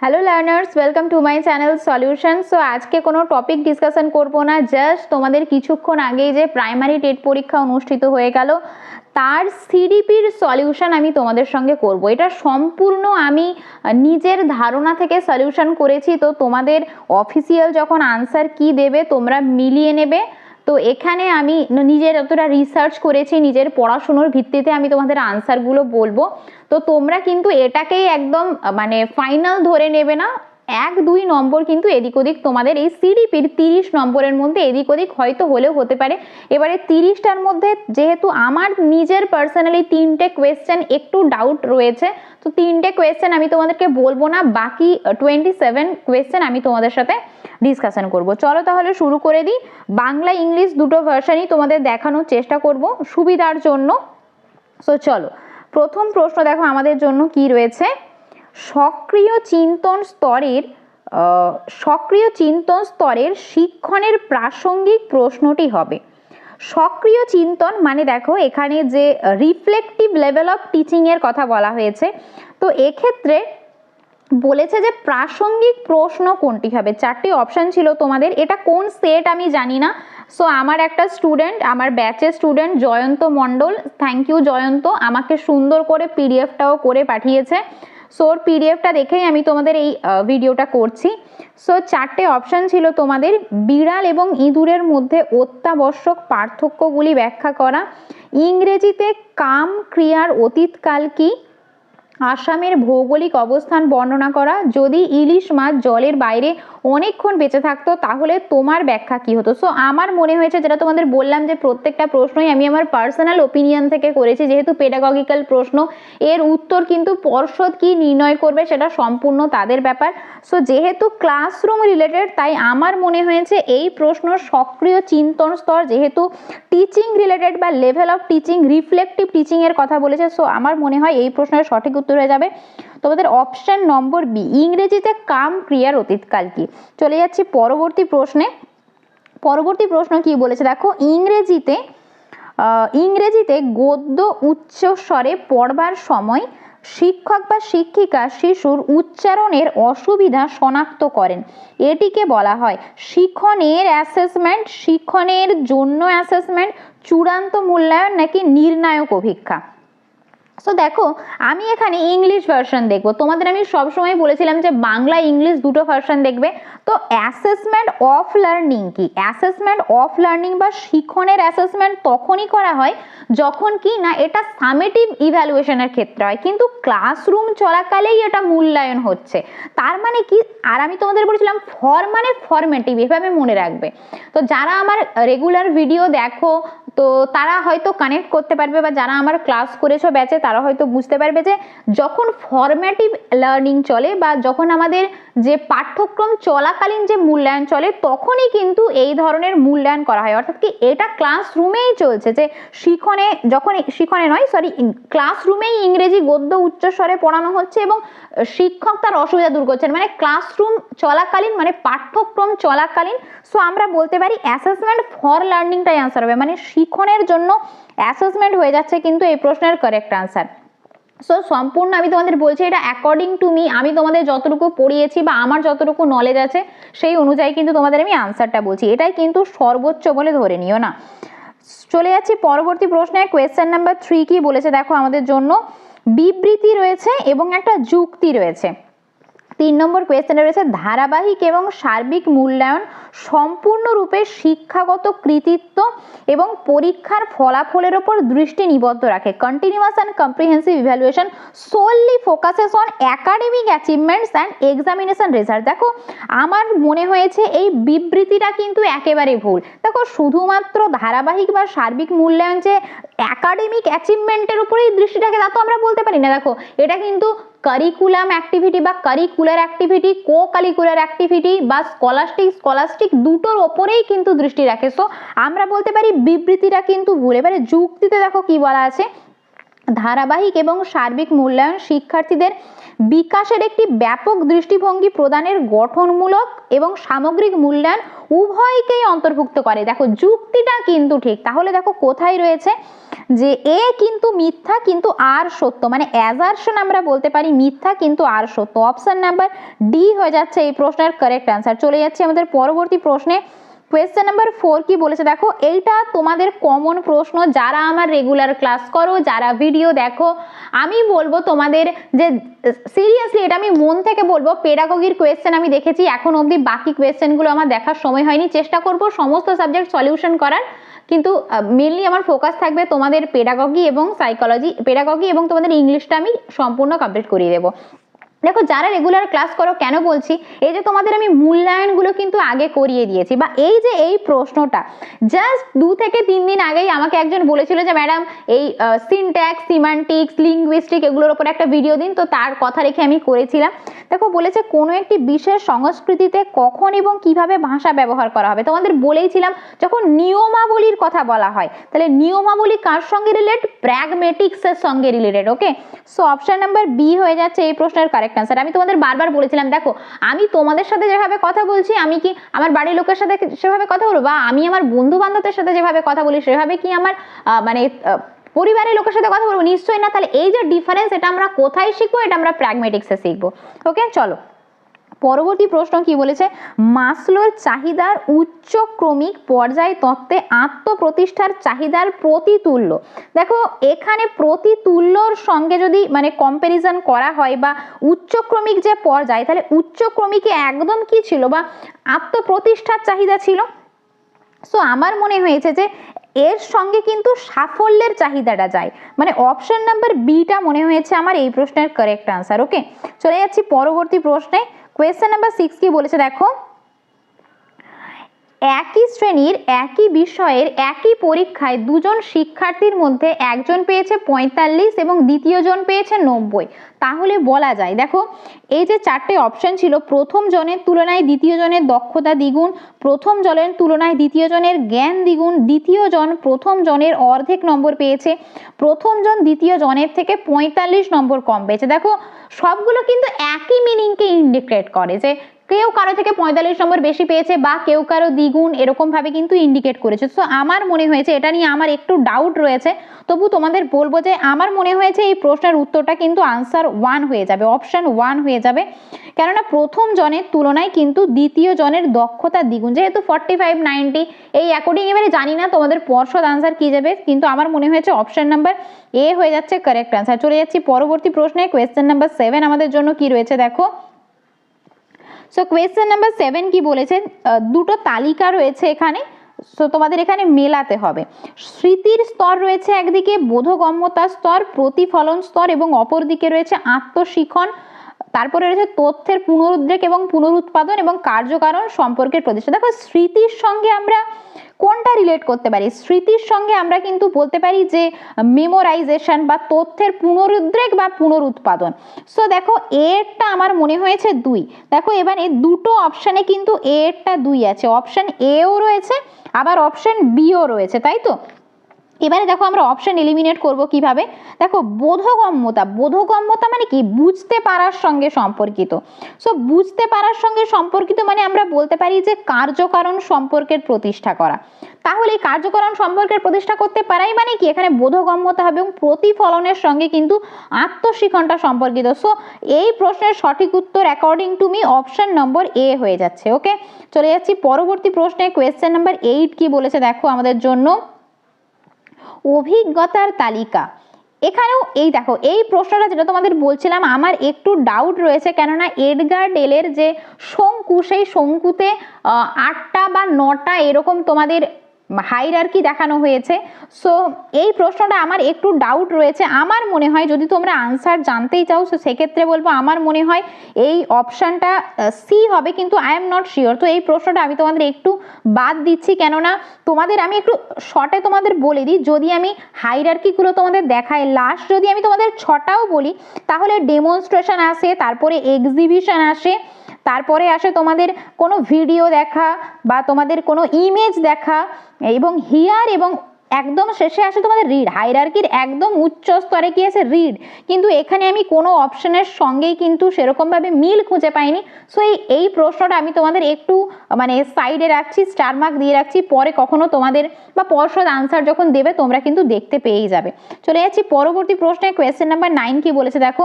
Hello learners welcome to my channel solution so আজকে কোনো topic discussion করব না। জাস্ট তোমাদের কিছুক্ষণ আগেই যে প্রাইমারি টেট পরীক্ষা অনুষ্ঠিত হয়ে গেল, তার সিডিপির সলিউশন আমি তোমাদের সঙ্গে করব। এটা সম্পূর্ণ আমি নিজের ধারণা থেকে সলিউশন করেছি। তো তোমাদের অফিসিয়াল যখন আনসার কি দেবে, তোমরা মিলিয়ে নেবে। তো এখানে আমি নিজের যতটা রিসার্চ করেছি, নিজের পড়াশুনোর ভিত্তিতে আমি তোমাদের আনসারগুলো বলব। তো তোমরা কিন্তু এটাকেই একদম মানে ফাইনাল ধরে নেবে না। এক দুই নম্বর কিন্তু এদিক ওদিক তোমাদের এই সিডিপির তিরিশ নম্বরের মধ্যে এদিক ওদিক হয়তো হলেও হতে পারে। এবারে তিরিশটার মধ্যে যেহেতু আমার নিজের পার্সোনালি তিনটে কোয়েশ্চেন একটু ডাউট রয়েছে, তো তিনটে কোয়েশ্চেন আমি তোমাদেরকে বলব না, বাকি টোয়েন্টি সেভেন কোয়েশ্চেন আমি তোমাদের সাথে ডিসকাশন করব। চলো তাহলে শুরু করে দিই। বাংলা, ইংলিশ দুটো ভার্সানই তোমাদের দেখানোর চেষ্টা করব সুবিধার জন্য। সো চলো, প্রথম প্রশ্ন দেখো আমাদের জন্য কি রয়েছে? সক্রিয় চিন্তন স্তরের সক্রিয় চিন্তন স্তরের শিক্ষণের প্রাসঙ্গিক প্রশ্নটি হবে। সক্রিয় চিন্তন মানে দেখো এখানে যে রিফ্লেকটিভ লেভেল অফ টিচিংয়ের কথা বলা হয়েছে। তো এক্ষেত্রে বলেছে যে প্রাসঙ্গিক প্রশ্ন কোনটি হবে? চারটি অপশান ছিল তোমাদের। এটা কোন সেট আমি জানি না। সো আমার একটা স্টুডেন্ট আমার ব্যাচের student Jayanta Mandal thank you Jayanta, আমাকে সুন্দর করে পিডিএফটাও করে পাঠিয়েছে। সো ওর পিডিএফটা দেখেই আমি তোমাদের এই ভিডিওটা করছি। সো চারটে অপশান ছিল তোমাদের বিড়াল এবং ইঁদুরের মধ্যে অত্যাবশ্যক পার্থক্যগুলি ব্যাখ্যা করা। ইংরেজিতে কাম ক্রিয়ার অতীতকাল কি? আসামের ভৌগোলিক অবস্থান বর্ণনা করা। যদি ইলিশ মাছ জলের বাইরে অনেকক্ষণ বেঁচে থাকতো, তাহলে তোমার ব্যাখ্যা কি হতো? সো আমার মনে হয়েছে যেটা তোমাদের বললাম যে প্রত্যেকটা প্রশ্নই আমি আমার পার্সোনাল ওপিনিয়ন থেকে করেছি, যেহেতু পেডাগগিক্যাল প্রশ্ন, এর উত্তর কিন্তু পর্ষদ কি নির্ণয় করবে সেটা সম্পূর্ণ তাদের ব্যাপার। সো যেহেতু ক্লাসরুম রিলেটেড তাই আমার মনে হয়েছে এই প্রশ্ন সক্রিয় চিন্তন স্তর, যেহেতু টিচিং রিলেটেড বা লেভেল অফ টিচিং রিফ্লেকটিভ টিচিংয়ের কথা বলেছে সো আমার মনে হয় এই প্রশ্নের সঠিক উত্তর হয়ে যাবে। তোমাদের অপশন নম্বর বি ইংরেজিতে কাম, ক্রিয়ার অতীতকাল কি? চলে যাচ্ছি পরবর্তী প্রশ্নে। পরবর্তী প্রশ্ন কি বলেছে? দেখো, ইংরেজিতে ইংরেজিতে গদ্য উচ্চস্বরে পড়বার সময় শিক্ষক বা শিক্ষিকা শিশুর উচ্চারণের অসুবিধা শনাক্ত করেন। এটিকে বলা হয় শিখনের অ্যাসেসমেন্ট শিখনের জন্য অ্যাসেসমেন্ট চূড়ান্ত মূল্যায়ন নাকি নির্ণায়ক অভিক্ষা। সো দেখো, আমি এখানে ইংলিশ ভার্সন দেখব। তোমাদের আমি সবসময় বলেছিলাম যে বাংলা ইংলিশ দুটো ভার্সন দেখবে। তো অ্যাসেসমেন্ট অফ লার্নিং কি? অ্যাসেসমেন্ট অফ লার্নিং বা শিখনের অ্যাসেসমেন্ট তখনই করা হয় যখন কি না এটা সামেটিভ ইভ্যালুয়েশনের ক্ষেত্রে হয়। কিন্তু ক্লাসরুম চলাকালেই এটা মূল্যায়ন হচ্ছে। তার মানে কি? আর আমি তোমাদের বলেছিলাম ফর মানে ফরমেটিভ এভাবে মনে রাখবে। তো যারা আমার রেগুলার ভিডিও দেখো, তো তারা হয়তো কানেক্ট করতে পারবে বা যারা আমার ক্লাস করেছ ব্যাচে তারা হয়তো বুঝতে পারবে যে যখন ফরম্যাটিভ লার্নিং চলে বা যখন আমাদের যে পাঠ্যক্রম চলাকালীন যে মূল্যায়ন চলে, তখনই কিন্তু এই ধরনের মূল্যায়ন করা হয়। অর্থাৎ কি এটা ক্লাসরুমেই চলছে যে শিখনে যখন শিখনে নয় সরি ক্লাসরুমেই ইংরেজি গদ্য উচ্চস্বরে পড়ানো হচ্ছে এবং শিক্ষক তার অসুবিধা দূর করছেন। মানে ক্লাসরুম চলাকালীন মানে পাঠ্যক্রম চলাকালীন সো আমরা বলতে পারি অ্যাসেসমেন্ট ফর লার্নিংটাই আনসার হবে। মানে শিখনের জন্য অ্যাসেসমেন্ট হয়ে যাচ্ছে কিন্তু এই প্রশ্নের কারেক্ট আনসার সো সম্পূর্ণ আমি তোমাদের বলছি এটা অ্যাকর্ডিং টু মি আমি তোমাদের যতটুকু পড়িয়েছি বা আমার যতটুকু নলেজ আছে, সেই অনুযায়ী কিন্তু তোমাদের আমি আনসারটা বলছি। এটাই কিন্তু সর্বোচ্চ বলে ধরে নিও না। চলে যাচ্ছি পরবর্তী প্রশ্নে কোয়েশ্চেন নাম্বার থ্রি কি বলেছে দেখো আমাদের জন্য। বিবৃতি রয়েছে এবং একটা যুক্তি রয়েছে। তিন নম্বর কোয়েশ্চেনে রয়েছে, ধারাবাহিক এবং সার্বিক মূল্যায়ন সম্পূর্ণরূপে শিক্ষাগত কৃতিত্ব এবং পরীক্ষার ফলাফলের ওপর দৃষ্টি নিবদ্ধ রাখে। Continuous and comprehensive evaluation solely focuses on academic achievements and examination result দেখো, আমার মনে হয়েছে এই বিবৃতিটা কিন্তু একেবারে ভুল। দেখো, শুধুমাত্র ধারাবাহিক বা সার্বিক মূল্যায়ন যে একাডেমিক অ্যাচিভমেন্টের উপরেই দৃষ্টি রাখে তা তো আমরা বলতে পারি না। দেখো, এটা কিন্তু কারিকুলাম অ্যাক্টিভিটি বা curricular activity co curricular activity বা স্কলাস্টিক স্কলাস্টিক দুটোর ওপরেই কিন্তু দৃষ্টি রাখে। সো আমরা বলতে পারি বিবৃতিটা কিন্তু ভুল। এবারে যুক্তিতে দেখো কি বলা আছে। ধারাবাহিক এবং সার্বিক মূল্যায়ন শিক্ষার্থীদের বিকাশের একটি ব্যাপক দৃষ্টিভঙ্গি প্রদানের গঠনমূলক এবং সামগ্রিক মূল্যায়ন উভয়কেই অন্তর্ভুক্ত করে। দেখো, যুক্তিটা কিন্তু ঠিক। তাহলে দেখো, কোথায় রয়েছে যে এ কিন্তু মিথ্যা, কিন্তু আর সত্য। মানে অ্যাজারশন আমরা বলতে পারি মিথ্যা, কিন্তু আর সত্য। অপশন নাম্বার ডি হয়ে যাচ্ছে এই প্রশ্নের কারেক্ট অ্যান্সার চলে যাচ্ছে আমাদের পরবর্তী প্রশ্নে। কোয়েশ্চেন নাম্বার ফোর কি বলেছে? দেখো, এইটা তোমাদের কমন প্রশ্ন। যারা আমার রেগুলার ক্লাস করো, যারা ভিডিও দেখো, আমি বলব তোমাদের যে সিরিয়াসলি এটা আমি মন থেকে বলব পেডাগোগির কোয়েশ্চেন আমি দেখেছি, এখন অবধি বাকি কোয়েশ্চেনগুলো আমার দেখার সময় হয়নি। চেষ্টা করব সমস্ত সাবজেক্ট সলিউশন করার, কিন্তু মেনলি আমার ফোকাস থাকবে তোমাদের পেডাগগি এবং সাইকোলজি পেডাগগি এবং তোমাদের ইংলিশটা আমি সম্পূর্ণ কমপ্লিট করিয়ে দেবো। দেখো যারা রেগুলার ক্লাস করো, কেন বলছি? এই যে তোমাদের আমি মূল্যায়নগুলো কিন্তু আগে করিয়ে দিয়েছি, বা এই যে এই প্রশ্নটা জাস্ট দু থেকে তিন দিন আগেই আমাকে একজন বলেছিল যে ম্যাডাম এই সিনট্যাক্স সিমান্টিক্স লিঙ্গুইস্টিক এগুলোর উপর একটা ভিডিও দিন। তো তার কথা রেখে আমি করেছিলাম। দেখো, বলেছে কোনো একটি বিশেষ সংস্কৃতিতে কখন এবং কীভাবে ভাষা ব্যবহার করা হবে? তোমাদের বলেইছিলাম, যখন নিয়মাবলীর কথা বলা হয়, তাহলে নিয়মাবলী কার সঙ্গে রিলেট প্র্যাগমেটিক্সের সঙ্গে related okay so option number B হয়ে যাচ্ছে এই প্রশ্নের কারেক্ট আনসার আমি তোমাদের বারবার বলেছিলাম, দেখো, আমি তোমাদের সাথে যেভাবে কথা বলছি, আমি কি আমার বাড়ির লোকের সাথে সেভাবে কথা বলব? বা আমি আমার বন্ধু বান্ধবদের সাথে যেভাবে কথা বলি, সেভাবে কি আমার মানে পরিবারের লোকের সাথে কথা বলব? নিশ্চয়ই না। তাহলে এই যে ডিফারেন্স এটা আমরা কোথায় শিখব? এটা আমরা প্র্যাগমেটিক্সে শিখব। ওকে চলো। পরবর্তী প্রশ্ন কি বলেছে? মাসলোর চাহিদার উচ্চ ক্রমিক পর্যায় তত্ত্বে আত্মপ্রতিষ্ঠার চাহিদার প্রতিতুল্য। দেখো, এখানে প্রতিতুল্যর সঙ্গে যদি মানে কম্প্যারিজন করা হয় বা উচ্চক্রমিক যে পর্যায়, তাহলে উচ্চক্রমিকে একদম কি ছিল বা আত্মপ্রতিষ্ঠার চাহিদা ছিল? সো আমার মনে হয়েছে যে এর সঙ্গে কিন্তু সাফল্যের চাহিদাটা যায়। মানে অপশন নাম্বার বিটা মনে হয়েছে আমার এই প্রশ্নের কারেক্ট আনসার ওকে চলে যাচ্ছি পরবর্তী প্রশ্নে। কোয়েশ্চেন নাম্বার সিক্স কি বলেছে দেখো একই শ্রেণির, একই বিষয়ের, একই পরীক্ষায় দুজন শিক্ষার্থীর মধ্যে একজন পেয়েছে পঁয়তাল্লিশ এবং দ্বিতীয়জন পেয়েছে নব্বই। তাহলে বলা যায়, দেখো, এই যে চারটে অপশন ছিল, প্রথম জনের তুলনায় দ্বিতীয় জনের দক্ষতা দ্বিগুণ, প্রথম জনের তুলনায় দ্বিতীয় জনের জ্ঞান দ্বিগুণ, দ্বিতীয় জন প্রথম জনের অর্ধেক নম্বর পেয়েছে, প্রথম জন দ্বিতীয় জনের থেকে পঁয়তাল্লিশ নম্বর কম পেয়েছে। দেখো, সবগুলো কিন্তু একই মিনিংকে ইন্ডিকেট করে যে কেউ কারও থেকে পঁয়তাল্লিশ নম্বর বেশি পেয়েছে বা কেউ কারও দ্বিগুণ এরকম ভাবে কিন্তু ইন্ডিকেট করেছে। সো আমার মনে হয়েছে, এটা নিয়ে আমার একটু ডাউট রয়েছে, তবু তোমাদের বলব যে আমার মনে হয়েছে এই প্রশ্নের উত্তরটা কিন্তু আনসার ওয়ান হয়ে যাবে অপশান ওয়ান হয়ে যাবে। কেননা প্রথম জনের তুলনায় কিন্তু দ্বিতীয় জনের দক্ষতা দ্বিগুণ। যেহেতু ফর্টি ফাইভ নাইনটি এই অ্যাকর্ডিং এবারে জানি না তোমাদের পর্ষদ আনসার কি যাবে কিন্তু আমার মনে হয়েছে অপশান নাম্বার এ হয়ে যাচ্ছে কারেক্ট আনসার চলে যাচ্ছি পরবর্তী প্রশ্নে কোয়েশ্চেন নাম্বার সেভেন আমাদের জন্য কি রয়েছে দেখো। সো কোয়েশ্চেন নাম্বার সেভেন কি বলেছে দুটো তালিকা রয়েছে এখানে। সো তোমাদের এখানে মেলাতে হবে। স্মৃতির স্তর রয়েছে একদিকে বোধগম্যতার স্তর, প্রতিফলন স্তর এবং অপরদিকে রয়েছে আত্মশিখন। তারপরে রয়েছে তথ্যের পুনরুদ্রেক এবং পুনরুৎপাদন এবং কার্যকারণ সম্পর্কের প্রতিষ্ঠা। দেখো, স্মৃতির সঙ্গে আমরা কোনটা রিলেট করতে পারি? স্মৃতির সঙ্গে আমরা কিন্তু বলতে পারি যে মেমোরাইজেশন বা তথ্যের পুনরুদ্রেক বা পুনরুৎপাদন। সো দেখো এরটা আমার মনে হয়েছে দুই। দেখো, এবারে দুটো অপশানে কিন্তু এরটা দুই আছে। অপশান এও রয়েছে, আবার অপশান বিও রয়েছে, তাই তো? এবারে দেখো আমরা অপশন এলিমিনেট করব কীভাবে? দেখো বোধগম্যতা বোধগম্যতা মানে কি? বুঝতে পারার সঙ্গে সম্পর্কিত। সো বুঝতে পারার সঙ্গে সম্পর্কিত মানে আমরা বলতে পারি যে কার্যকারণ সম্পর্কের প্রতিষ্ঠা করা। তাহলে এই কার্যকারণ সম্পর্কের প্রতিষ্ঠা করতে পারাই মানে কি? এখানে বোধগম্যতা হবে এবং প্রতিফলনের সঙ্গে কিন্তু আত্মশিক্ষণটা সম্পর্কিত। সো এই প্রশ্নের সঠিক উত্তর according to me option number A হয়ে যাচ্ছে ওকে চলে যাচ্ছি পরবর্তী প্রশ্নে। কোয়েশ্চেন নাম্বার এইট কি বলেছে দেখো আমাদের জন্য। অভিজ্ঞতার তালিকা। এখানেও এই দেখো, এই প্রশ্নটা যেটা তোমাদের বলছিলাম, আমার একটু ডাউট রয়েছে কেননা এডগার ডেলের যে শঙ্কু, সেই শঙ্কুতে আটটা বা নটা এরকম তোমাদের হাইরার্কি দেখানো হয়েছে। সো এই প্রশ্নটা আমার একটু ডাউট রয়েছে। আমার মনে হয় যদি তোমরা আনসার জানতেই চাও তো সেক্ষেত্রে বলব আমার মনে হয় এই অপশানটা সি হবে, কিন্তু আই এম নট শিওর তো এই প্রশ্নটা আমি তোমাদের একটু বাদ দিচ্ছি, কেননা তোমাদের আমি একটু শর্টে তোমাদের বলে দিই। যদি আমি হাইরার্কিগুলো তোমাদের দেখাই লাস্ট যদি আমি তোমাদের ছটাও বলি, তাহলে ডেমনস্ট্রেশন আসে, তারপরে এক্সিবিশন আসে, তারপরে আসে তোমাদের কোনো ভিডিও দেখা বা তোমাদের কোনো ইমেজ দেখা এবং হিয়ার এবং একদম শেষে আসে তোমাদের রিড হাইরার্কির একদম উচ্চ স্তরে কি আছে? রিড কিন্তু এখানে আমি কোনো অপশনের সঙ্গেই কিন্তু সেরকমভাবে মিল খুঁজে পাইনি। সো এই এই প্রশ্নটা আমি তোমাদের একটু মানে সাইডে রাখছি স্টার মার্ক দিয়ে রাখছি, পরে কখনো তোমাদের বা পর্ষদ আনসার যখন দেবে, তোমরা কিন্তু দেখতে পেয়েই যাবে। চলে যাচ্ছি পরবর্তী প্রশ্নে। কোয়েশ্চেন নাম্বার নাইন কি বলেছে দেখো?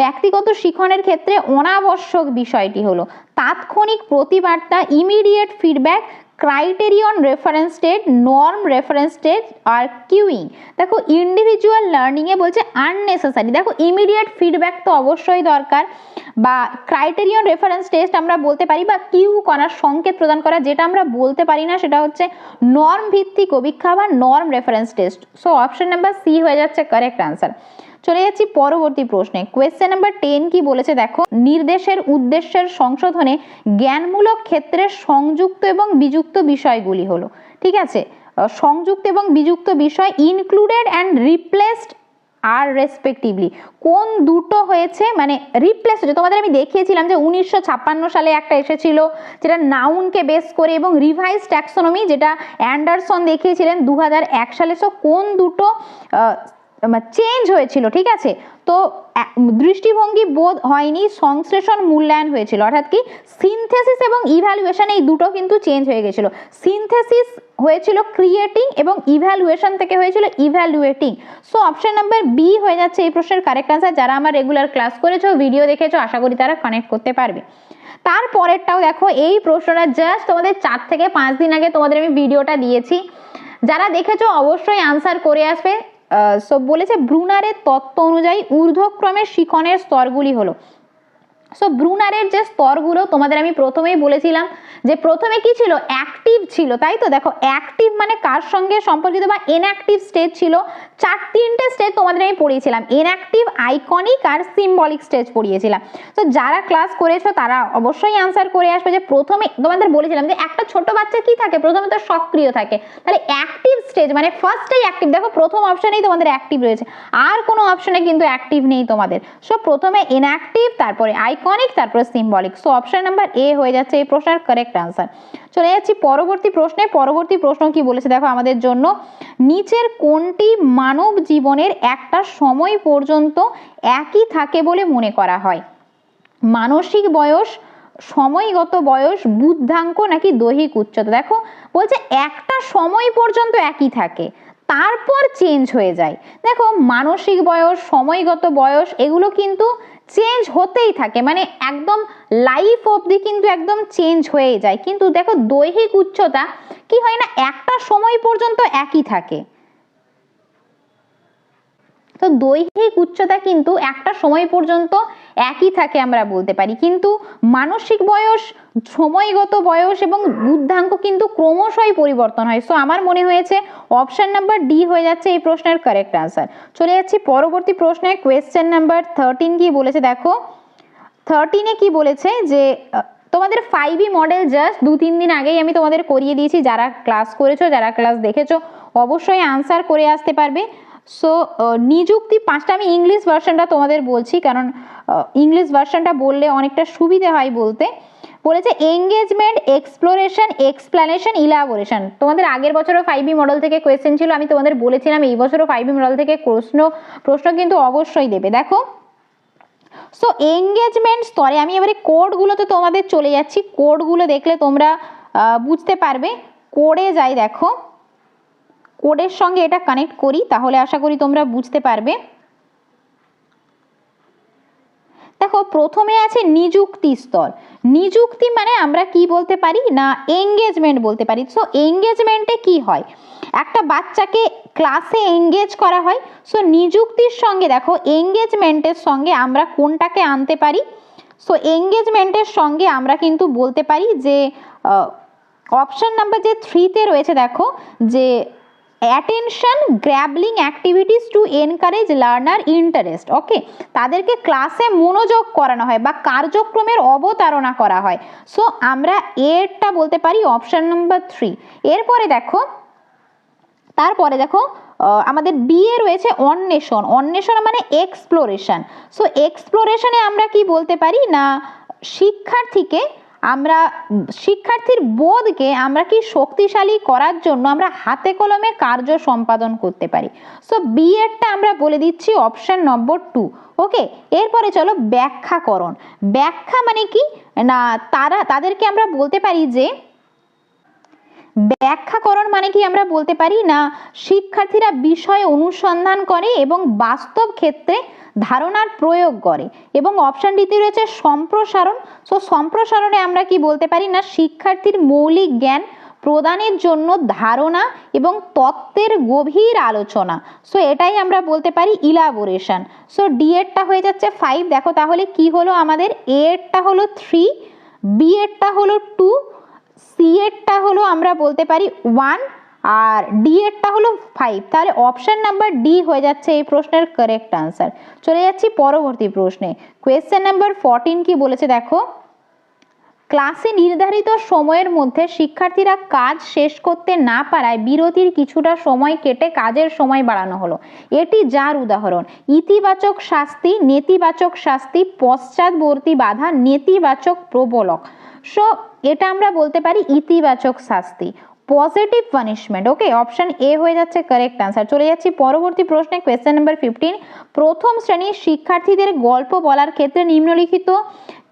ব্যক্তিগত শিক্ষণের ক্ষেত্রে অনাবশ্যক বিষয়টি হলো, তাৎক্ষণিক প্রতিবার্তা immediate feedback criterion reference state norm reference state আর কিউইং দেখো ইন্ডিভিজুয়াল লার্নিংয়ে বলছে আননেসেসারি দেখো ইমিডিয়েট ফিডব্যাক তো অবশ্যই দরকার। বা ক্রাইটেরিয়ন রেফারেন্স টেস্ট আমরা বলতে পারি বা কিউ করার সংকেত প্রদান করা, যেটা আমরা বলতে পারি না, সেটা হচ্ছে নর্ম ভিত্তিক অভিক্ষা বা norm reference test so option number C হয়ে যাচ্ছে কারেক্ট আনসার চলে যাচ্ছি পরবর্তী প্রশ্নে। কোয়েশ্চেন নাম্বার টেন কি বলেছে দেখো, নির্দেশের উদ্দেশ্যের সংশোধনে জ্ঞানমূলক ক্ষেত্রে সংযুক্ত এবং বিযুক্ত বিষয়গুলি হলো, ঠিক আছে? সংযুক্ত এবং বিযুক্ত বিষয় ইনক্লুডেড অ্যান্ড রিপ্লেসড আর রেসপেক্টিভলি কোন দুটো হয়েছে? মানে রিপ্লেস হয়েছে। তোমাদের আমি দেখিয়েছিলাম যে উনিশশো ছাপ্পান্ন সালে একটা এসেছিল, যেটা নাউনকে বেস করে এবং রিভাইজ ট্যাক্সোনমি যেটা অ্যান্ডারসন দেখিয়েছিলেন দু সালে। সো কোন দুটো চেঞ্জ হয়েছিল, ঠিক আছে? তো দৃষ্টিভঙ্গি বোধ হয়নি, সংশ্লেষণ মূল্যায়ন হয়েছিল। অর্থাৎ কি সিনথেসিস এবং ইভ্যালুয়েশন এই দুটো কিন্তু চেঞ্জ হয়ে গেছিল। সিনথেসিস হয়েছিল ক্রিয়েটিং এবং ইভ্যালুয়েশন থেকে হয়েছিল evaluating so option number B হয়ে যাচ্ছে এই প্রশ্নের কারেক্ট আনসার যারা আমার রেগুলার ক্লাস করেছ ভিডিও দেখেছ, আশা করি তারা কানেক্ট করতে পারবে। তারপরেরটাও দেখো, এই প্রশ্নটা জাস্ট তোমাদের চার থেকে পাঁচ দিন আগে তোমাদের আমি ভিডিওটা দিয়েছি। যারা দেখেছ, অবশ্যই আনসার করে আসবে। সো বলেছে ব্রুনারের তত্ত্ব অনুযায়ী ঊর্ধ্বক্রমে শিখনের স্তরগুলি হলো সো ব্রুনারের যে স্তরগুলো তোমাদের আমি প্রথমেই বলেছিলাম যে প্রথমে কি ছিল? অ্যাক্টিভ ছিল, তাই তো? দেখো অ্যাক্টিভ মানে কার সঙ্গে সম্পর্কিত বা ইনঅ্যাক্টিভ স্টেজ ছিল? চার তিনটে স্টেজ তোমাদের আমি পড়িয়েছিলাম। ইনঅ্যাক্টিভ আইকনিক আর সিম্বলিক স্টেজ পড়িয়েছিলাম। তো যারা ক্লাস করেছ, তারা অবশ্যই আনসার করে আসবে যে প্রথমে তোমাদের বলেছিলাম যে একটা ছোট বাচ্চা কি থাকে? প্রথমে তো সক্রিয় থাকে। তাহলে অ্যাক্টিভ স্টেজ মানে ফার্স্টেই অ্যাক্টিভ দেখো, প্রথম অপশনেই তোমাদের অ্যাক্টিভ রয়েছে। আর কোনো অপশনে কিন্তু অ্যাক্টিভ নেই তোমাদের। সো প্রথমে ইনঅ্যাক্টিভ তারপরে আইকনিক তারপরে symbolic so option number A হয়ে যাচ্ছে এই প্রশ্নের কারেক্ট আনসার চলে যাচ্ছি পরবর্তী প্রশ্নে। পরবর্তী প্রশ্ন কি বলেছে? দেখো, আমাদের জন্য নিচের কোনটি মানব জীবনের একটা সময় পর্যন্ত একই থাকে বলে মনে করা হয়? মানসিক বয়স, সময়গত বয়স, বুদ্ধাঙ্ক নাকি দৈহিক উচ্চতা? দেখো, বলছে একটা সময় পর্যন্ত একই থাকে, তারপর চেঞ্জ হয়ে যায়। দেখো, মানসিক বয়স, সময়গত বয়স, এগুলো কিন্তু চেঞ্জ হতেই থাকে। মানে একদম লাইফ অবধি কিন্তু একদম চেঞ্জ হয়ে যায়। কিন্তু দেখো দৈহিক উচ্চতা কি হয় না, একটা সময় পর্যন্ত একই থাকে। তো দৈহিক উচ্চতা কিন্তু একটা সময় পর্যন্ত একই থাকে আমরা বলতে পারি। কিন্তু মানসিক বয়স, সময়গত বয়স এবং বুদ্ধাঙ্ক কিন্তু ক্রমশই পরিবর্তন হয়। সো আমার মনে হয়েছে অপশন নাম্বার ডি হয়ে যাচ্ছে এই প্রশ্নের কারেক্ট আনসার চলে যাচ্ছি পরবর্তী প্রশ্নে কোয়েশ্চেন নাম্বার থার্টিন কি বলেছে, দেখো থার্টিনে কি বলেছে যে তোমাদের ফাইভ মডেল জাস্ট দু তিন দিন আগেই আমি তোমাদের করিয়ে দিয়েছি। যারা ক্লাস করেছ, যারা ক্লাস দেখেছ, অবশ্যই আনসার করে আসতে পারবে। সো নিযুক্তি পাঁচটা, আমি ইংলিশ ভার্সনটা তোমাদের বলছি, কারণ ইংলিশ ভার্সনটা বললে অনেকটা সুবিধে হয় বলতে। বলেছে এঙ্গেজমেন্ট এক্সপ্লোরেশন এক্সপ্লানেশন ইলাবোরেশন তোমাদের আগের বছরও ফাইভ মডেল থেকে কোয়েশ্চেন ছিল, আমি তোমাদের বলেছিলাম, এই বছরও ফাইভ মডেল থেকে প্রশ্ন প্রশ্ন কিন্তু অবশ্যই দেবে। দেখো সো এঙ্গেজমেন্ট স্তরে, আমি এবারে কোডগুলোতে তোমাদের চলে যাচ্ছি। কোডগুলো দেখলে তোমরা বুঝতে পারবে। কোডে যাই, দেখো। কোডের সঙ্গে এটা কানেক্ট করি, তাহলে আশা করি তোমরা বুঝতে পারবে। দেখো, প্রথমে আছে নিযুক্তি স্তর। নিযুক্তি মানে আমরা কি বলতে পারি? না এঙ্গেজমেন্ট বলতে পারি। সো এঙ্গেজমেন্টে কি হয়? একটা বাচ্চাকে ক্লাসে এঙ্গেজ করা হয়। সো নিযুক্তির সঙ্গে, দেখো এঙ্গেজমেন্টের সঙ্গে আমরা কোনটাকে আনতে পারি? সো এঙ্গেজমেন্টের সঙ্গে আমরা কিন্তু বলতে পারি যে অপশান নাম্বার যে থ্রিতে রয়েছে, দেখো, যে attention grabbing activities to encourage learner interest okay তাদেরকে ক্লাসে মনোযোগ করানো হয় বা কার্যক্রমের অবতারণা করা হয়। সো আমরা এরটা বলতে পারি অপশান নাম্বার থ্রি এরপরে দেখো, তারপরে দেখো আমাদের বিয়ে রয়েছে অন্বেষণ। অন্বেষণ মানে এক্সপ্লোরেশন সো এক্সপ্লোরেশনে আমরা কি বলতে পারি? না, শিক্ষার্থীকে আমরা শিক্ষার্থীর বোধকে আমরা কি শক্তিশালী করার জন্য আমরা হাতে কলমে কার্য সম্পাদন করতে পারি? সো বি এরটা আমরা বলে দিচ্ছি অপশন নম্বর টু ওকে এরপরে চলো ব্যাখ্যাকরণ। ব্যাখ্যা মানে কি? না, তারা, তাদেরকে আমরা বলতে পারি যে, ব্যাখ্যাকরণ মানে কি আমরা বলতে পারি? না, শিক্ষার্থীরা বিষয় অনুসন্ধান করে এবং বাস্তব ক্ষেত্রে ধারণার প্রয়োগ করে। এবং অপশন ডিতে রয়েছে সম্প্রসারণ। সো সম্প্রসারণে আমরা কি বলতে পারি না, শিক্ষার্থীর মৌলিক জ্ঞান প্রদানের জন্য ধারণা এবং তত্ত্বের গভীর আলোচনা। সো এটাই আমরা বলতে পারি ইলাবোরেশন সো ডি এরটা হয়ে যাচ্ছে ফাইভ দেখো তাহলে কি হলো আমাদের? এ এরটা হলো থ্রি বি এরটা হলো টু সি এরটা হলো আমরা বলতে পারি ওয়ান আর ডি এরটা হলো ফাইভ তাহলে অপশান নাম্বার ডি হয়ে যাচ্ছে এই প্রশ্নের কারেক্ট আনসার চলে যাচ্ছি পরবর্তী প্রশ্নে। কোয়েশ্চেন নাম্বার ফোরটিন কি বলেছে দেখো? ক্লাসে নির্ধারিত সময়ের মধ্যে শিক্ষার্থীরা কাজ শেষ করতে না পারায় বিরতির কিছুটা সময় কেটে কাজের সময় বাড়ানো হলো। এটি যার উদাহরণ? ইতিবাচক শাস্তি, নেতিবাচক শাস্তি পশ্চাৎবর্তী বাধা, নেতিবাচক প্রবলক। সো এটা আমরা বলতে পারি ইতিবাচক শাস্তি। Positive punishment okay option A হয়ে যাচ্ছে কারেক্ট আনসার চলে যাচ্ছি পরবর্তী প্রশ্নে কোয়েশ্চেন নাম্বার ফিফটিন প্রথম শ্রেণির শিক্ষার্থীদের গল্প বলার ক্ষেত্রে নিম্নলিখিত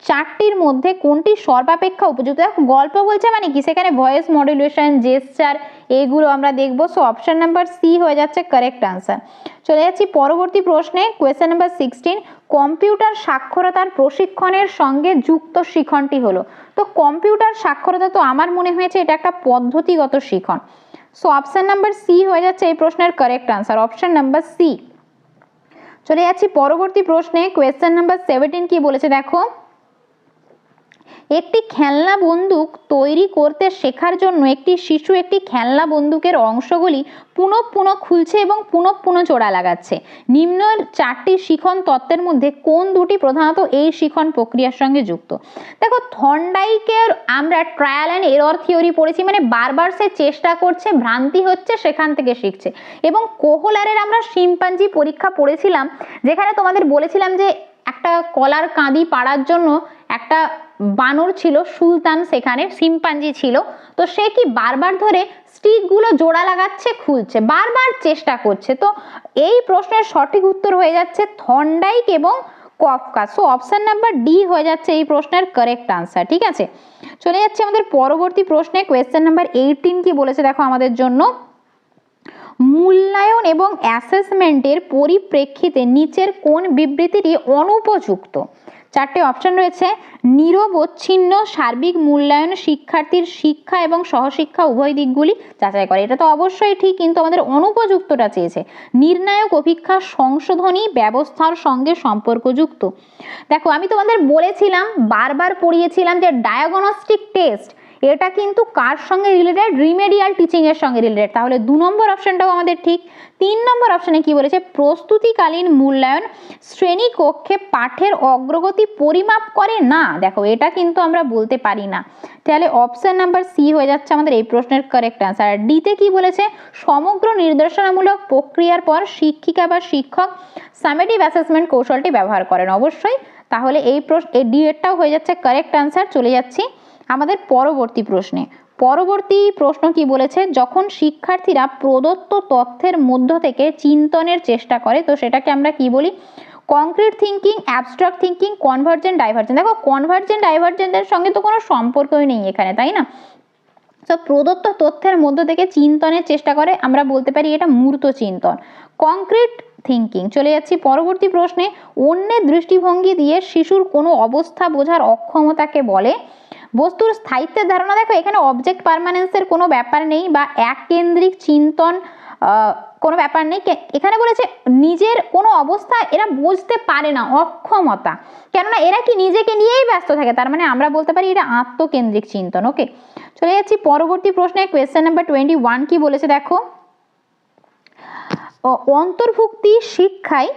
চারটির মধ্যে কোনটি সর্বাপেক্ষা উপযুক্ত? গল্প বলছে মানে কি? সেখানে ভয়েস মডুলেশন জেস্টার এইগুলো আমরা দেখব। সো অপশান নাম্বার সি হয়ে যাচ্ছে কারেক্ট আনসার চলে যাচ্ছি পরবর্তী প্রশ্নে। কোয়েশ্চেন নাম্বার সিক্সটিন কম্পিউটার সাক্ষরতার প্রশিক্ষণের সঙ্গে যুক্ত শিখনটি হলো। তো কম্পিউটার সাক্ষরতা তো আমার মনে হয়েছে এটা একটা পদ্ধতিগত শিখন। সো অপশান নাম্বার সি হয়ে যাচ্ছে এই প্রশ্নের correct answer option number C চলে যাচ্ছি পরবর্তী প্রশ্নে। কোয়েশ্চেন নাম্বার সেভেন্টিন কি বলেছে? দেখো। একটি খেলনা বন্দুক তৈরি করতে শেখার জন্য একটি শিশু একটি খেলনা বন্দুকের অংশগুলি পুনঃ পুনঃ খুলছে এবং পুনঃ পুনঃ জোড়া লাগাচ্ছে। নিম্ন চারটি শিখন তত্ত্বের মধ্যে কোন দুটি প্রধানত এই শিখন প্রক্রিয়ার সঙ্গে যুক্ত? দেখো, থন্ডাইকের আমরা ট্রায়াল অ্যান্ড এরর থিওরি পড়েছি মানে বারবার সে চেষ্টা করছে, ভ্রান্তি হচ্ছে, সেখান থেকে শিখছে। এবং কোহলারের আমরা শিম্পাঞ্জি পরীক্ষা পড়েছিলাম, যেখানে তোমাদের বলেছিলাম যে একটা কলার কাঁদি পাড়ার জন্য একটা বানর ছিল, সুলতান সেখানে সিম্পাঞ্জি ছিল। তো সে কি বারবার ধরে স্টিকগুলো জোড়া লাগাচ্ছে, খুলছে, বারবার চেষ্টা করছে? তো এই প্রশ্নের সঠিক উত্তর হয়ে যাচ্ছে থন্ডাইক এবং Koffka so option number D হয়ে যাচ্ছে এই প্রশ্নের কারেক্ট আনসার ঠিক আছে? চলে যাচ্ছে আমাদের পরবর্তী প্রশ্নে কোয়েশ্চেন নাম্বার এইটিন কি বলেছে দেখো আমাদের জন্য। মূল্যায়ন এবং অ্যাসেসমেন্টের পরিপ্রেক্ষিতে নিচের কোন বিবৃতিটি অনুপযুক্ত? চারটে অপশন রয়েছে। নিরবচ্ছিন্ন সার্বিক মূল্যায়ন শিক্ষার্থীর শিক্ষা এবং সহশিক্ষা উভয় দিকগুলি যাচাই করে। এটা তো অবশ্যই ঠিক, কিন্তু আমাদের অনুপযুক্তটা চেয়েছে। নির্ণায়ক অভিক্ষা সংশোধনী ব্যবস্থার সঙ্গে সম্পর্কযুক্ত। দেখো, আমি তোমাদের বলেছিলাম, বারবার পড়িয়েছিলাম যে ডায়াগনস্টিক টেস্ট এটা কিন্তু কার সঙ্গে রিলেটেড রিমেডিয়াল টিচিং এর সঙ্গে রিলেটেড তাহলে দু নম্বর অপশনটাও আমাদের ঠিক। তিন নম্বর অপশনে কি বলেছে? প্রস্তুতিকালীন মূল্যায়ন শ্রেণীকক্ষে পাঠের অগ্রগতি পরিমাপ করে না। দেখো, এটা কিন্তু আমরা বলতে পারি না। তাহলে অপশন নাম্বার সি হয়ে যাচ্ছে আমাদের এই প্রশ্নের কারেক্ট আনসার ডিতে কি বলেছে? সমগ্র নির্দেশনামূলক প্রক্রিয়ার পর শিক্ষিকা বা শিক্ষক সামেটিভ অ্যাসেসমেন্ট কৌশলটি ব্যবহার করেন। অবশ্যই, তাহলে এই প্রশ্ন, এই ডি এরটাও হয়ে যাচ্ছে কারেক্ট অ্যান্সার চলে যাচ্ছি। আমাদের পরবর্তী প্রশ্নে। পরবর্তী প্রশ্ন কি বলেছে? যখন শিক্ষার্থীরা প্রদত্ত তথ্যের মধ্য থেকে চিন্তনের চেষ্টা করে, তো সেটাকে আমরা কি বলি? Concrete thinking abstract thinking convergent divergent দেখো কনভার্জেন্ট ডাইভার্জেন্টের সঙ্গে তো কোনো সম্পর্কই নেই এখানে, তাই না? তো প্রদত্ত তথ্যের মধ্য থেকে চিন্তনের চেষ্টা করে, আমরা বলতে পারি এটা মূর্ত চিন্তন। কংক্রিট থিঙ্কিং চলে যাচ্ছি পরবর্তী প্রশ্নে। অন্যের দৃষ্টিভঙ্গি দিয়ে শিশুর কোনো অবস্থা বোঝার অক্ষমতাকে বলে বস্তুর স্থায়িত্বের ধারণা, দেখো এখানে অবজেক্ট পারমানেন্সের কোনো ব্যাপার নেই বা এক কেন্দ্রিক চিন্তন কোনো ব্যাপার নেই। এখানে বলেছে নিজের কোনো অবস্থা এরা বুঝতে পারে না, অক্ষমতা। কেননা এরা কি নিজেকে নিয়েই ব্যস্ত থাকে? তার মানে আমরা বলতে পারি এটা আত্মকেন্দ্রিক চিন্তন, ওকে? চলে যাচ্ছি পরবর্তী প্রশ্নে কোয়েশ্চেন নাম্বার টোয়েন্টি ওয়ান কি বলেছে দেখো? অন্তর্ভুক্তি শিক্ষায়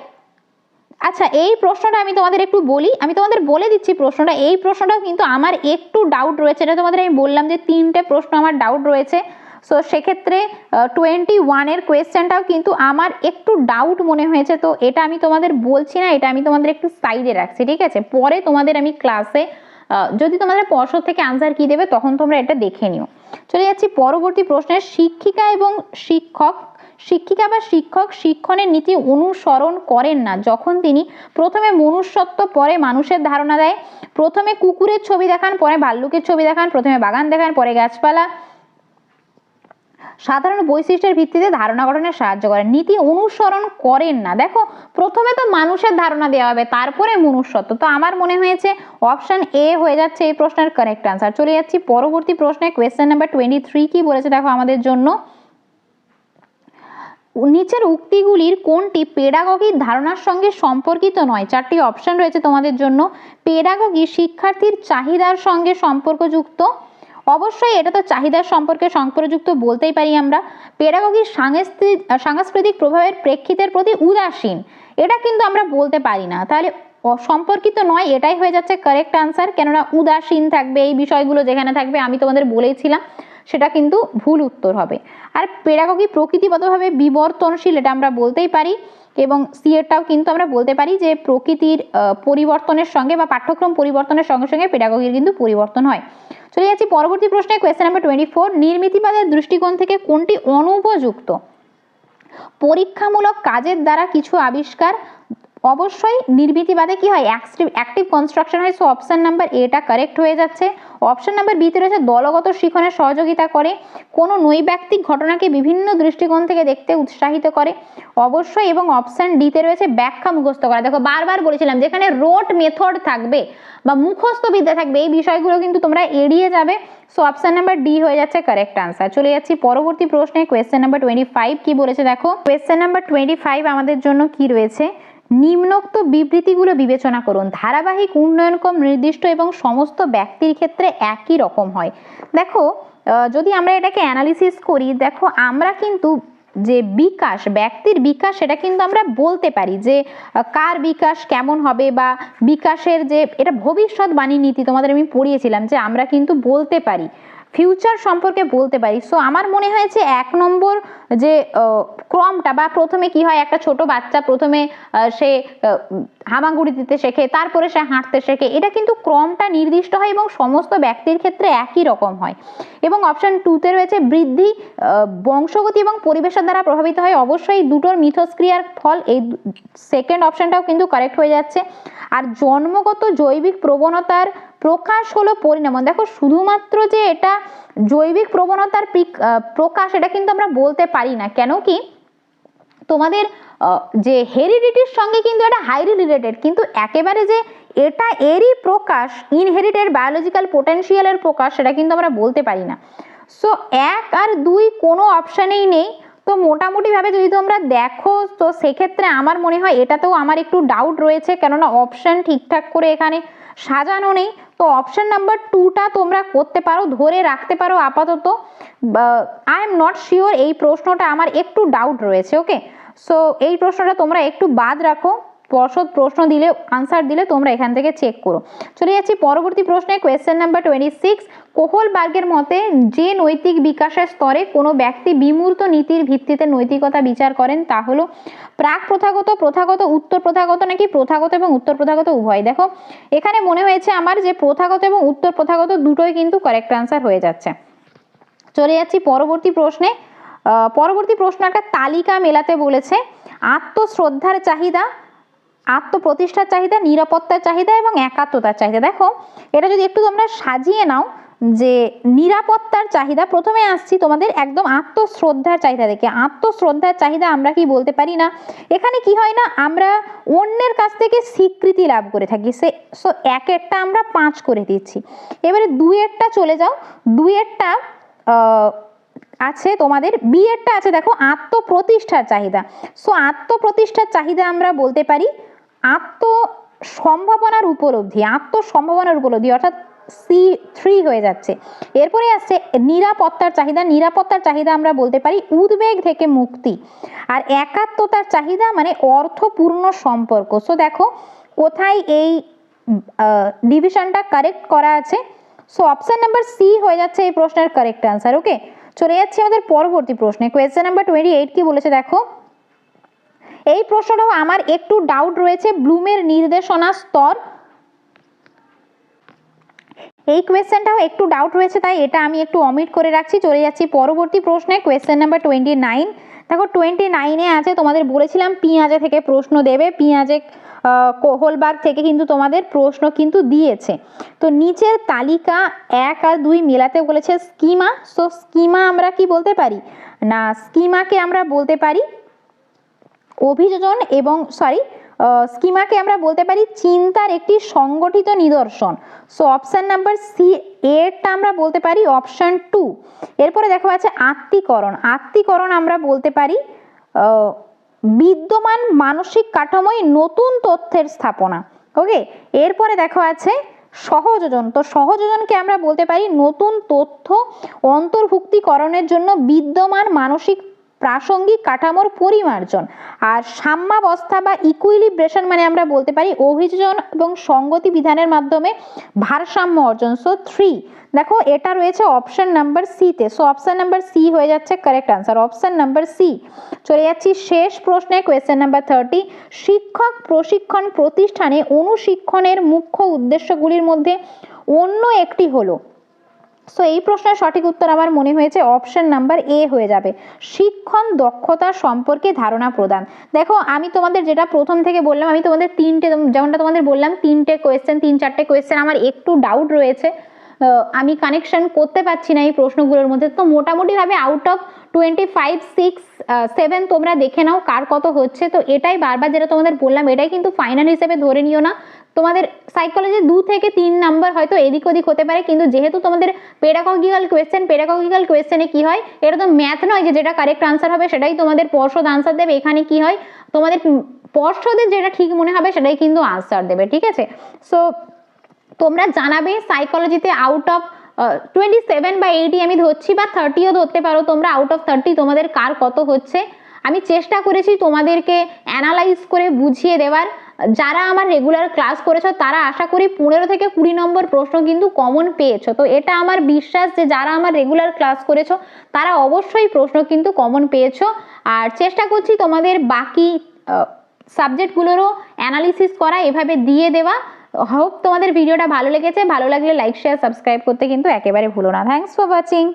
আচ্ছা এই প্রশ্নটা আমি তোমাদের একটু বলি। আমি তোমাদের বলে দিচ্ছি প্রশ্নটা। এই প্রশ্নটাও কিন্তু আমার একটু ডাউট রয়েছে। এটা তোমাদের আমি বললাম যে তিনটে প্রশ্ন আমার ডাউট রয়েছে। সো সেক্ষেত্রে টোয়েন্টি ওয়ানের কোয়েশ্চেনটাও কিন্তু আমার একটু ডাউট মনে হয়েছে। তো এটা আমি তোমাদের বলছি না, এটা আমি তোমাদের একটু সাইডে রাখছি, ঠিক আছে? পরে তোমাদের আমি ক্লাসে যদি তোমাদের পর্ষদ থেকে আনসার কি দেবে, তখন তোমরা এটা দেখে নিও। চলে যাচ্ছি পরবর্তী প্রশ্নে শিক্ষিকা এবং শিক্ষক শিক্ষিকা বা শিক্ষক শিক্ষণের নীতি অনুসরণ করেন না। যখন তিনি প্রথমে মনুষ্যত্ব পরে মানুষের ধারণা দেয়, প্রথমে কুকুরের ছবি দেখান, পরে ভাল্লুকের ছবি দেখান, প্রথমে বাগান দেখান, পরে গাছপালা। সাধারণ বৈশিষ্ট্যের ভিত্তিতে ধারণা গঠনে সাহায্য করেন নীতি অনুসরণ করেন না। দেখো, প্রথমে তো মানুষের ধারণা দেওয়া হবে, তারপরে মনুষ্যত্ব। তো আমার মনে হয়েছে অপশন এ হয়ে যাচ্ছে এই প্রশ্নের কারেক্ট আনসার চলে যাচ্ছি পরবর্তী প্রশ্নে। কোয়েশ্চেন নাম্বার টোয়েন্টি থ্রি কি বলেছে দেখো আমাদের জন্য? নিচের উক্তিগুলির কোনটি পেডাগগির ধারণার সঙ্গে সম্পর্কিত নয়? চারটি অপশন রয়েছে তোমাদের জন্য। পেডাগগি শিক্ষার্থীর চাহিদার সঙ্গে সম্পর্কযুক্ত। অবশ্যই এটা তো চাহিদার সম্পর্কে সম্পর্কযুক্ত বলতেই পারি আমরা। পেডাগগির সাংস্কৃতিক সাংস্কৃতিক প্রভাবের প্রেক্ষিতের প্রতি উদাসীন। এটা কিন্তু আমরা বলতে পারি না। তাহলে সম্পর্কিত নয়, এটাই হয়ে যাচ্ছে কারেক্ট আনসার কেননা উদাসীন থাকবে এই বিষয়গুলো যেখানে থাকবে, আমি তোমাদের বলেইছিলাম সেটা কিন্তু ভুল উত্তর হবে। আর পেডাগগি প্রকৃতিগতভাবে বিবর্তনশীল এটা আমরা বলতেই পারি এবং সি এরটাও কিন্তু আমরা বলতে পারি যে প্রকৃতির পরিবর্তনের সঙ্গে বা পাঠ্যক্রম পরিবর্তনের সঙ্গে সঙ্গে পেডাগগির কিন্তু পরিবর্তন হয়। চলে যাচ্ছি পরবর্তী প্রশ্নে কোয়েশ্চেন নাম্বার টোয়েন্টি ফোর নির্মিতিবাদের দৃষ্টিকোণ থেকে কোনটি অনুপযুক্ত? পরীক্ষামূলক কাজের দ্বারা কিছু আবিষ্কার অবশ্যই নির্মিতিবাদে কি হয়? অ্যাক্টিভ কনস্ট্রাকশন হয়। সো অপশান নাম্বার এটা কারেক্ট হয়ে যাচ্ছে। অপশান নাম্বার বিতে রয়েছে, দলগত শিখনে সহযোগিতা করে। কোনো নৈব্যক্তিক ঘটনাকে বিভিন্ন দৃষ্টিকোণ থেকে দেখতে উৎসাহিত করে। অবশ্যই এবং অপশান ডিতে রয়েছে, ব্যাখ্যা মুখস্থ করা। দেখো, বারবার বলেছিলাম যেখানে রোট মেথড থাকবে বা মুখস্থ বিদ্যা থাকবে। এই বিষয়গুলো কিন্তু তোমরা এড়িয়ে যাবে। সো অপশান নাম্বার ডি হয়ে যাচ্ছে কারেক্ট আনসার চলে যাচ্ছি পরবর্তী প্রশ্নে। কোয়েশ্চেন নাম্বার টোয়েন্টি ফাইভ কি বলেছে দেখো? কোয়েশ্চেন নাম্বার টোয়েন্টি ফাইভ আমাদের জন্য কি রয়েছে? নিম্নোক্ত বিবৃতিগুলো বিবেচনা করুন। ধারাবাহিক উন্নয়নক্রম নির্দিষ্ট এবং সমস্ত ব্যক্তির ক্ষেত্রে একই রকম হয়। দেখো যদি আমরা এটাকে অ্যানালিসিস করি, দেখো, আমরা কিন্তু যে বিকাশ, ব্যক্তির বিকাশ, সেটা কিন্তু আমরা বলতে পারি যে কার বিকাশ, কেমন হবে বা বিকাশের যে, এটা ভবিষ্যৎবাণী নীতি তোমাদের আমি পড়িয়েছিলাম যে, আমরা কিন্তু বলতে পারি। ফিউচার সম্পর্কে বলতে পারি। সো আমার মনে হয়েছে এক নম্বর যে ক্রমটা বা প্রথমে কি হয়, একটা ছোট বাচ্চা প্রথমে সে হামাগুড়ি দিতে শেখে, তারপরে সে হাঁটতে শেখে, এটা কিন্তু ক্রমটা নির্দিষ্ট হয় এবং সমস্ত ব্যক্তির ক্ষেত্রে একই রকম হয়। এবং অপশান টুতে রয়েছে বৃদ্ধি বংশগতি এবং পরিবেশের দ্বারা প্রভাবিত হয়। অবশ্যই দুটোর মিথস্ক্রিয়ার ফল, এই সেকেন্ড অপশানটাও কিন্তু কারেক্ট হয়ে যাচ্ছে। আর জন্মগত জৈবিক প্রবণতার প্রকাশ হলো পরিণাম দেখো, শুধুমাত্র যে এটা জৈবিক প্রবণতার প্রকাশ, এটা কিন্তু আমরা বলতে পারি না। কেন কি? তোমাদের যে হেরিডিটির সঙ্গে কিন্তু এটা হাইলি রিলেটেড কিন্তু একেবারে যে এটা এরই প্রকাশ ইনহেরিটেড বায়োলজিক্যাল পোটেনশিয়ালের প্রকাশ, সেটা কিন্তু আমরা বলতে পারি না। সো এক আর দুই কোনো অপশানেই নেই। তো মোটামুটিভাবে যদি তোমরা দেখো, তো সেক্ষেত্রে আমার মনে হয় এটাতেও আমার একটু ডাউট রয়েছে, কেননা অপশান ঠিকঠাক করে এখানে সাজানো নেই। তো অপশন নাম্বার টুটা তোমরা করতে পারো, ধরে রাখতে পারো আপাতত। আই এম নট শিওর এই প্রশ্নটা আমার একটু ডাউট রয়েছে ওকে সো এই প্রশ্নটা তোমরা একটু বাদ রাখো। পর্ষদ প্রশ্ন দিলে আনসার দিলে তোমরা এখান থেকে চেক করো। চলে যাচ্ছি পরবর্তী প্রশ্নে কোয়েশ্চেন নাম্বার টোয়েন্টি সিক্স কোহলবার্গের মতে, যে নৈতিক বিকাশের স্তরে কোনো ব্যক্তি বিমূর্ত নীতির ভিত্তিতে নৈতিকতা বিচার করেন, তা হলো প্রাক প্রথাগত প্রথাগত, উত্তর প্রথাগত নাকি প্রথাগত এবং উত্তর প্রথাগত উভয়। দেখো, এখানে মনে হয়েছে আমার যে প্রথাগত এবং উত্তর প্রথাগত দুটোই কিন্তু কারেক্ট আনসার হয়ে যাচ্ছে। চলে যাচ্ছি পরবর্তী প্রশ্নে। পরবর্তী প্রশ্ন একটা তালিকা মেলাতে বলেছে, আত্মশ্রদ্ধার চাহিদা আত্মপ্রতিষ্ঠার চাহিদা নিরাপত্তার চাহিদা এবং একাত্মতার চাহিদা। দেখো এটা যদি একটু তোমরা সাজিয়ে নাও যে নিরাপত্তার চাহিদা প্রথমে আসছি তোমাদের একদম আত্মশ্রদ্ধার চাহিদা দেখে। আত্মশ্রদ্ধার চাহিদা আমরা কি বলতে পারি না? এখানে কি হয় না আমরা অন্যের কাছ থেকে স্বীকৃতি লাভ করে থাকি। সে সো একেরটা আমরা পাঁচ করে দিচ্ছি। এবারে দুইয়েরটা চলে যাও। দুইয়েরটা আহ, আছে তোমাদের বিয়েরটা আছে দেখো আত্মপ্রতিষ্ঠার চাহিদা। সো আত্মপ্রতিষ্ঠার চাহিদা আমরা বলতে পারি আত্ম সম্ভাবনার উপলব্ধি, আত্মসম্ভাবনার উপলব্ধি, অর্থাৎ সি থ্রি হয়ে যাচ্ছে। এরপরে আসছে নিরাপত্তার চাহিদা। নিরাপত্তার চাহিদা আমরা বলতে পারি উদ্বেগ থেকে মুক্তি। আর একাত্মতার চাহিদা মানে অর্থপূর্ণ সম্পর্ক। সো দেখো, কোথায় এই ডিভিশনটা কারেক্ট করা আছে? সো অপশান নাম্বার সি হয়ে যাচ্ছে এই প্রশ্নের কারেক্ট আনসার ওকে চলে যাচ্ছে আমাদের পরবর্তী প্রশ্নে। কোয়েশ্চেন নাম্বার টোয়েন্টি এইট কি বলেছে? দেখো এই প্রশ্নটাও আমার একটু ডাউট রয়েছে, ব্লুমের নির্দেশনা স্তর। এই কোয়েশ্চেনটাও একটু ডাউট রয়েছে, তাই এটা আমি একটু অমিট করে রাখছি, চলে যাচ্ছি পরবর্তী প্রশ্নে কোয়েশ্চেন নাম্বার টোয়েন্টি নাইন দেখো টোয়েন্টি নাইনে আছে, তোমাদের বলেছিলাম পিঁয়াজে থেকে প্রশ্ন দেবে, পিঁয়াজে কোহলবাগ থেকে কিন্তু তোমাদের প্রশ্ন কিন্তু দিয়েছে। তো নিচের তালিকা এক আর দুই মেলাতে বলেছে স্কিমা সো স্কিমা আমরা কি বলতে পারি? না, স্কিমাকে আমরা বলতে পারি অভিযোজন এবং সরি স্কিমাকে আমরা বলতে পারি চিন্তার একটি সংগঠিত নিদর্শন। সো অপশান নাম্বার সি এরটা আমরা বলতে পারি অপশান টু এরপরে দেখো আছে আত্মীকরণ। আত্মীকরণ আমরা বলতে পারি বিদ্যমান মানসিক কাঠামোয় নতুন তথ্যের স্থাপনা। ওকে এরপরে দেখো আছে সহযোজন। তো সহযোজনকে আমরা বলতে পারি নতুন তথ্য অন্তর্ভুক্তিকরণের জন্য বিদ্যমান মানসিক প্রাসঙ্গিক কাঠামোর পরিমার্জন আর সাম্যাবস্থা বা ইকুইলিব্রেশন মানে আমরা বলতে পারি অভিযোজন এবং সঙ্গতি বিধানের মাধ্যমে ভারসাম্য অর্জন। সো থ্রি দেখো এটা রয়েছে অপশন নাম্বার সিতে সো অপশন নাম্বার সি হয়ে যাচ্ছে correct answer option number C চলে যাচ্ছি শেষ প্রশ্নে। কোয়েশ্চেন নাম্বার থার্টি শিক্ষক প্রশিক্ষণ প্রতিষ্ঠানে অনুশিক্ষণের মুখ্য উদ্দেশ্যগুলির মধ্যে অন্য একটি হলো সো এই প্রশ্নের সঠিক উত্তর আমার মনে হয়েছে অপশন নাম্বার এ হয়ে যাবে। শিক্ষণ দক্ষতা সম্পর্কে ধারণা প্রদান। দেখো, আমি তোমাদের যেটা প্রথম থেকে বললাম, আমি তোমাদের তিনটে, যেমনটা তোমাদের বললাম, তিনটে কোয়েশ্চেন তিন, চারটে কোয়েশ্চেন আমার একটু ডাউট রয়েছে। আমি কানেকশন করতে পারছি না এই প্রশ্নগুলোর মধ্যে। তো মোটামুটিভাবে out of twenty five six seven তোমরা দেখে নাও কার কত হচ্ছে। তো এটাই বারবার যেটা তোমাদের বললাম, এটাই কিন্তু ফাইনাল হিসেবে ধরে নিও না। তোমাদের সাইকোলজি দু থেকে তিন নাম্বার হয়তো এদিক ওদিক হতে পারে, কিন্তু যেহেতু তোমাদের পেডাগগিক্যাল কোয়েশ্চেন পেডাগগিক্যাল কোয়েশ্চেনে কি হয়? এটা তো ম্যাথ নয় যে যেটা কারেক্ট আনসার হবে, সেটাই তোমাদের পর্ষদ আনসার দেবে। এখানে কি হয়? তোমাদের পর্ষদের যেটা ঠিক মনে হবে, সেটাই কিন্তু আনসার দেবে, ঠিক আছে? সো তোমরা জানাবে সাইকোলজিতে আউট অফ টোয়েন্টি সেভেন বা এইটি আমি ধরছি বা থার্টিও ধরতে পারো, তোমরা আউট অফ থার্টি তোমাদের কার কত হচ্ছে? আমি চেষ্টা করেছি তোমাদেরকে অ্যানালাইজ করে বুঝিয়ে দেওয়ার। যারা আমার রেগুলার ক্লাস করেছ, তারা আশা করি পনেরো থেকে কুড়ি নম্বর প্রশ্ন কিন্তু কমন পেয়েছ। তো এটা আমার বিশ্বাস যে যারা আমার রেগুলার ক্লাস করেছ, তারা অবশ্যই প্রশ্ন কিন্তু কমন পেয়েছ। আর চেষ্টা করছি তোমাদের বাকি সাবজেক্টগুলোরও অ্যানালিসিস করা, এভাবে দিয়ে দেওয়া। হোপ তোমাদের ভিডিওটা ভালো লেগেছে। ভালো লাগলে লাইক শেয়ার সাবস্ক্রাইব করতে কিন্তু একেবারে ভুলো না। Thanks for watching